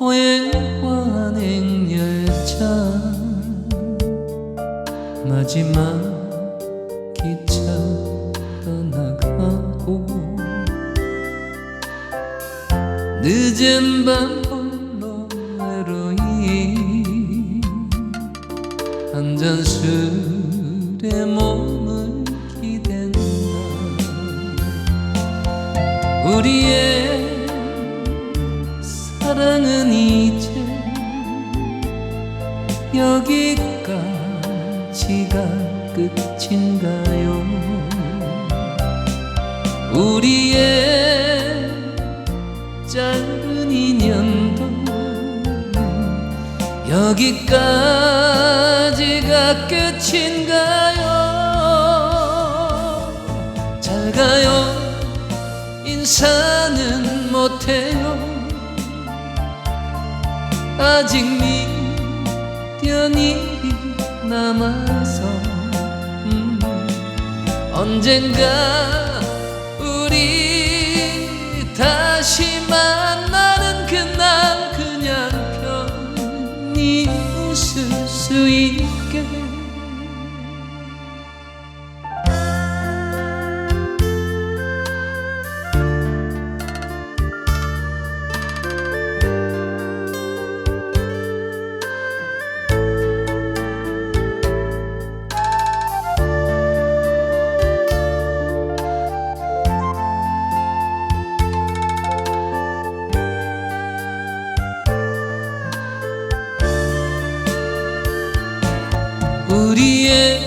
호행 완행열차 마지막 기차 떠나가고 늦은 밤 홀로 외로이 한 잔 술에 몸을 기댄다. 우리의 사랑은 이제 여기까지가 끝인가요? 우리의 짧은 인연도 여기까지가 끝인가요? 잘 가요. 인사는 못해요 아직 미련이 남아서 음, 언젠가 우리의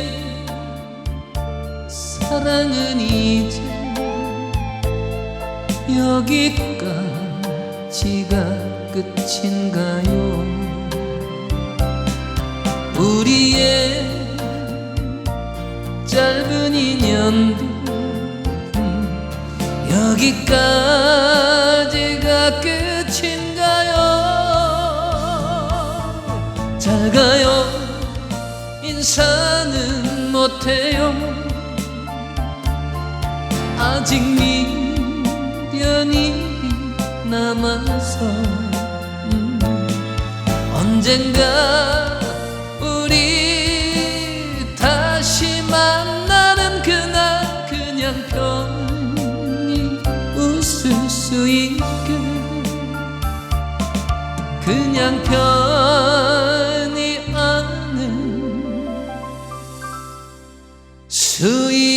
사랑은 이제 여기까지가 끝인가요? 우리의 짧은 인연도 음, 여기까지가 끝인가요? 잘 가요 인사는 못해요. 아직 미련이 남아서. 음, 언젠가 우리 다시 만나는 그날 그냥 편히 웃을 수 있게. 그냥 편 히 안을 수 있게